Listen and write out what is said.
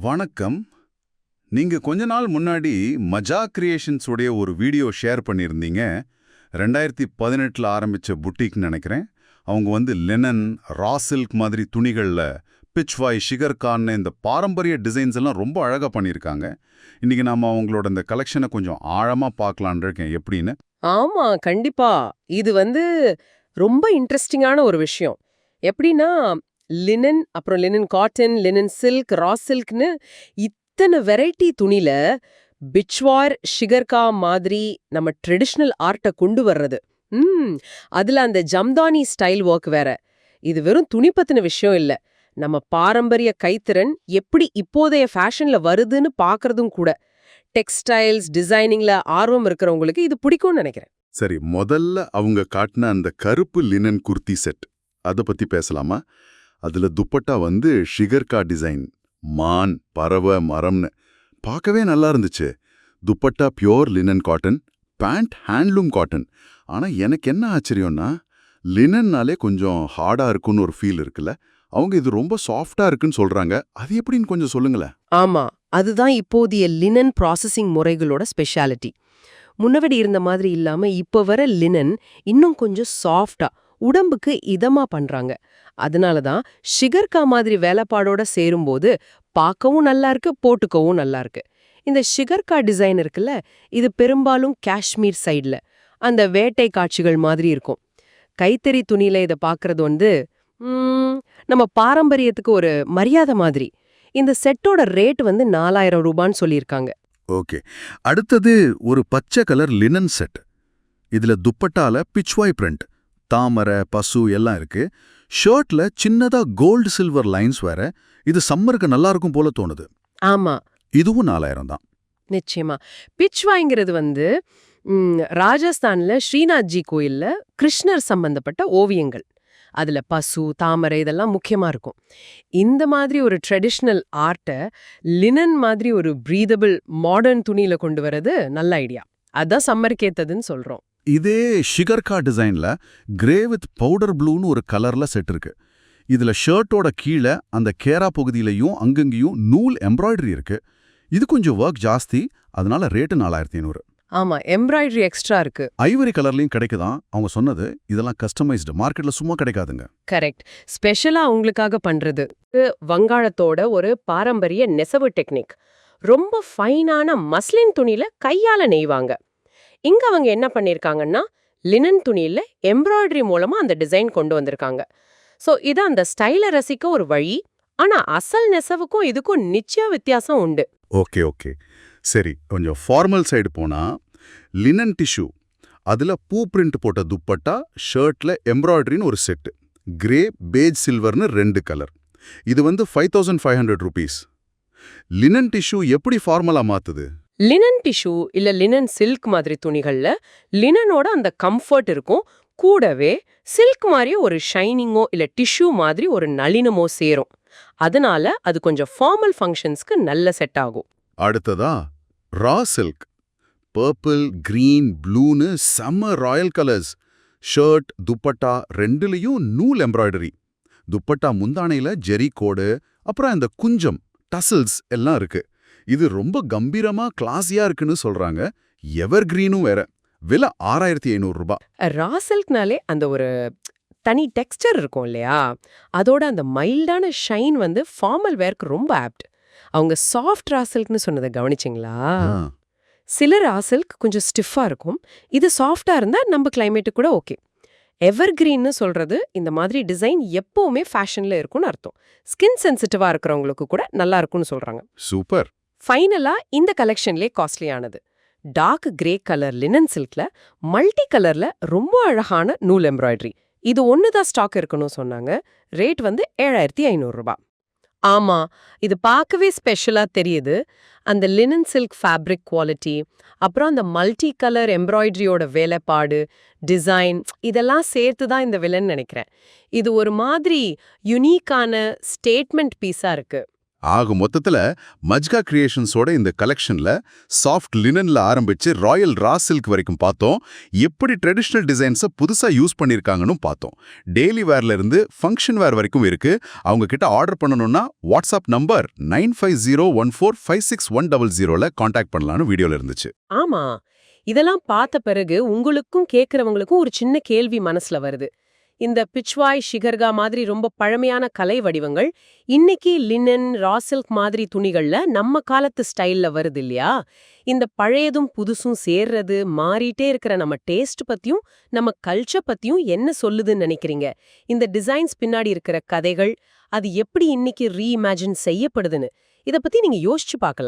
வணக்கம். நீங்க கொஞ்ச நாள் முன்னாடி மஜா கிரியேஷன்ஸுடைய ஒரு வீடியோ ஷேர் பண்ணியிருந்தீங்க. ரெண்டாயிரத்தி பதினெட்டில் ஆரம்பிச்ச புட்டிக்னு நினைக்கிறேன். அவங்க வந்து லெனன் ரா சில்க் மாதிரி துணிகளில் பிச்வாய் ஷிகர்கான்னு இந்த பாரம்பரிய டிசைன்ஸ் எல்லாம் ரொம்ப அழகாக பண்ணியிருக்காங்க. இன்னைக்கு நாம அவங்களோட இந்த கலெக்ஷனை கொஞ்சம் ஆழமாக பார்க்கலான் இருக்கேன். எப்படின்னு? ஆமா கண்டிப்பா. இது வந்து ரொம்ப இன்ட்ரெஸ்டிங்கான ஒரு விஷயம். எப்படின்னா லினன் அப்புறம் linen cotton linen silk raw சில்க்னு இத்தனை வெரைட்டி துணில பிச்வார் ஷிகர்கா மாதிரி நம்ம ட்ரெடிஷ்னல் ஆர்ட்டை கொண்டு வர்றது. ம் அதுல அந்த ஜம்தானி ஸ்டைல் ஒர்க் வேற. இது வெறும் துணி பத்தின விஷயம் இல்ல. நம்ம பாரம்பரிய கைத்திறன் எப்படி இப்போதைய ஃபேஷன்ல வருதுன்னு பார்க்கறதும் கூட. டெக்ஸ்டைல்ஸ் டிசைனிங்ல ஆர்வம் இருக்கிறவங்களுக்கு இது பிடிக்கும்னு நினைக்கிறேன். சரி முதல்ல அவங்க காட்டின அந்த கருப்பு லினன் குர்த்தி செட் அதை பத்தி பேசலாமா? அதுல துப்பட்டா வந்து ஷிகர்கா டிசைன். மான் பறவை மரம்னு. பார்க்கவே நல்லா இருந்துச்சு. Dupatta pure linen cotton pant handloom cotton. ஆனா எனக்கு என்ன ஆச்சரியம்னா லினன்னாலே கொஞ்சம் ஹார்டா இருக்குன்னு ஒரு ஃபீல் இருக்குல்ல. அவங்க இது ரொம்ப சாஃப்டா இருக்குன்னு சொல்றாங்க. அது எப்படின்னு கொஞ்சம் சொல்லுங்களேன். ஆமா அதுதான் இப்போதைய லினன் ப்ராசஸிங் முறைகளோட ஸ்பெஷாலிட்டி. முன்னவடி இருந்த மாதிரி இல்லாம இப்ப வர லினன் இன்னும் கொஞ்சம் சாஃப்டா உடம்புக்கு இதமா பண்றாங்க. அதனால தான் ஷிகர்கா மாதிரி வேலைப்பாடோட சேரும்போது பார்க்கவும் நல்லா இருக்கு போட்டுக்கவும் நல்லா இருக்கு. இந்த ஷிகர்கா டிசைன் இருக்குல்ல இது பெரும்பாலும் காஷ்மீர் சைடுல அந்த வேட்டை காட்சிகள் மாதிரி இருக்கும். கைத்தறி துணியில இதை பார்க்கறது வந்து நம்ம பாரம்பரியத்துக்கு ஒரு மரியாதை மாதிரி. இந்த செட்டோட ரேட் வந்து நாலாயிரம் ரூபான்னு சொல்லியிருக்காங்க. ஓகே. அடுத்தது ஒரு பச்சை கலர் லினன் செட் இதுல துப்பட்டால பிச்வாய் பிரிண்ட் தாமரை பசு எல்லாம் இருக்கு. ஷர்ட்ல சின்னதா கோல்டு சில்வர் லைன்ஸ் வேற. இது சம்மருக்கு நல்லா இருக்கும் போல தோணுது. ஆமா. இதுவும் நாலாயிரம் தான். நிச்சயமா. பிச்வாய்ங்கிறது வந்து ம், ராஜஸ்தான்ல ஸ்ரீநாத்ஜி கோயில்ல கிருஷ்ணர் சம்பந்தப்பட்ட ஓவியங்கள். அதுல பசு தாமரை இதெல்லாம் முக்கியமா இருக்கும். இந்த மாதிரி ஒரு ட்ரெடிஷ்னல் ஆர்ட்டை லினன் மாதிரி ஒரு பிரீதபிள் மாடர்ன் துணியில கொண்டு வரது நல்ல ஐடியா அதான் சம்மருக்கேத்ததுன்னு சொல்றோம். இதே ஷிகர்கா டிசைன்ல கிரே வித் பவுடர் ப்ளூன்னு ஒரு கலர்ல செட் இருக்கு. இதுல ஷர்ட்டோட கீழே அந்த கேரா பகுதியிலையும் அங்கங்கேயும் நூல் எம்ப்ராய்டரி இருக்கு. இது கொஞ்சம் ஒர்க் ஜாஸ்தி அதனால ரேட்டு நாலாயிரத்தி ஐநூறு. ஆமா எம்ப்ராய்டரி எக்ஸ்ட்ரா இருக்கு. ஐவரி கலர்லயும் கிடைக்குதான். அவங்க சொன்னது இதெல்லாம் கஸ்டமைஸ்டு மார்க்கெட்ல சும்மா கிடைக்காதுங்க. கரெக்ட் ஸ்பெஷலா உங்களுக்காக பண்றது வங்காளத்தோட ஒரு பாரம்பரிய நெசவு டெக்னிக் ரொம்ப ஃபைனான மஸ்லின் துணியில கையால நெய்வாங்க. இங்க அவங்க என்ன பண்ணிருக்காங்கன்னா லினன் துணியில எம்ப்ராய்டரி மூலமா அந்த டிசைன் கொண்டு வந்திருக்காங்க. சோ இது அந்த ஸ்டைல ரசிக்க ஒரு வழி. ஆனா அசல் நெசவுக்கும் இதுக்கும் நிச்சயம் வித்தியாசம் உண்டு. Okay okay. சரி கொஞ்சம் ஃபார்மல் சைடு போனா லினன் டிஷ்யூ அதுல பூ பிரிண்ட் போட்ட துப்பட்டா ஷர்ட்ல எம்ப்ராய்டரின்னு ஒரு செட்டு கிரே பேஜ் சில்வர்னு ரெண்டு கலர் இது வந்து five thousand five hundred rupees linen tissue எப்படி ஃபார்மலா மாத்துது? லினன் டிஷ்யூ இல்ல லினன் சில்க் மாதிரி துணிகள்ல லினனோட அந்த கம்ஃபர்ட் இருக்கும். கூடவே சில்க் மாதிரி ஒரு ஷைனிங்கோ இல்ல டிஷ்யூ மாதிரி ஒரு நளினமோ சேரும். அதனால அது கொஞ்சம் ஃபார்மல் ஃபங்க்ஷன்ஸ்க்கு நல்ல செட் ஆகும். அடுத்ததா ரா சில்க் பர்பிள் கிரீன் ப்ளூன்னு செம்ம ராயல் கலர்ஸ் ஷர்ட் துப்பட்டா ரெண்டுலயும் நூல் எம்ப்ராய்டரி துப்பட்டா முந்தானையில ஜெரி கோடு அப்புறம் இந்த குஞ்சம் டசல்ஸ் எல்லாம் இருக்கு. இது ரொம்ப கம்பீரமா கிளாஸியா இருக்குன்னு சொல்றாங்க. எவர் கிரீனும் வேற. விலை ஆறாயிரத்தி ஐநூறு ரூபாய். ரா சில்க்னாலே அந்த ஒரு தனி டெக்ஸ்டர் இருக்கும் இல்லையா? அதோட அந்த மைல்டான ஷைன் வந்து ஃபார்மல் வேர்க்கு ரொம்ப ஆப்ட் அவங்க சாஃப்ட் ரா சில்க்னு சொன்னதை கவனிச்சிங்களா? சில ரா சில்க் கொஞ்சம் ஸ்டிஃபா இருக்கும். இது சாஃப்டா இருந்தா நம்ம கிளைமேட்டு கூட ஓகே எவர் கிரீன்னு சொல்றது இந்த மாதிரி டிசைன் எப்பவுமே ஃபேஷன்ல இருக்கும்னு அர்த்தம். ஸ்கின் சென்சிட்டிவா இருக்கிறவங்களுக்கு கூட நல்லா இருக்கும்னு சொல்றாங்க. சூப்பர். ஃபைனலா இந்த கலெக்ஷன்லே காஸ்ட்லியானது. டார்க் கிரே கலர் லினன் சில்க்ல மல்டி கலர்ல ரொம்ப அழகான நூல் எம்ப்ராய்டரி. இது ஒன்று தான் ஸ்டாக் இருக்கணும் சொன்னாங்க. ரேட் வந்து ஏழாயிரத்தி ஐநூறு ரூபாய் ஆமா இது பார்க்கவே ஸ்பெஷலா தெரியுது. அந்த லினன் சில்க் ஃபேப்ரிக் குவாலிட்டி அப்புறம் அந்த மல்டி கலர் எம்ப்ராய்டரியோட வேலைப்பாடு டிசைன் இதெல்லாம் சேர்த்து தான் இந்த விலைன்னு நினைக்கிறேன். இது ஒரு மாதிரி யுனீக்கான ஸ்டேட்மெண்ட் பீஸா இருக்கு. ஆக மொத்தத்துல மஜ்கா கிரியேஷன்ஸோட இந்த கலெக்ஷன்ல சாஃப்ட் லினன்ல ஆரம்பிச்சு ராயல் ரா சில்க் வரைக்கும் பார்த்தோம். எப்படி ட்ரெடிஷ்னல் டிசைன்ஸை புதுசா யூஸ் பண்ணியிருக்காங்கன்னு பார்த்தோம். டெய்லி வேர்ல இருந்து ஃபங்க்ஷன் வேர் வரைக்கும் இருக்கு. அவங்கக்கிட்ட ஆர்டர் பண்ணணும்னா WhatsApp number nine five zero one four five six one double ஜீரோல contact பண்ணலாம்னு வீடியோல இருந்துச்சு. ஆமா. இதெல்லாம் பார்த்த பிறகு உங்களுக்கும் கேக்குறவங்களுக்கும் ஒரு சின்ன கேள்வி மனசுல வருது. இந்த பிச்வாய் ஷிகர்கா மாதிரி ரொம்ப பழமையான கலை வடிவங்கள். இன்னைக்கு லினன் ராசில்க் மாதிரி துணிகள்ல நம்ம காலத்து ஸ்டைல்ல வருது இல்லையா? இந்த பழையதும் புதுசும் சேர்றது மாறிட்டே இருக்கிற நம்ம டேஸ்ட் பத்தியும் நம்ம கல்ச்சர் பத்தியும் என்ன சொல்லுதுன்னு நினைக்கிறீங்க? இந்த டிசைன்ஸ் பின்னாடி இருக்கிற கதைகள் அது எப்படி இன்னைக்கு ரீஇமேஜின் செய்யப்படுதுன்னு? இத பத்தி நீங்க யோசிச்சு பார்க்கலாம்.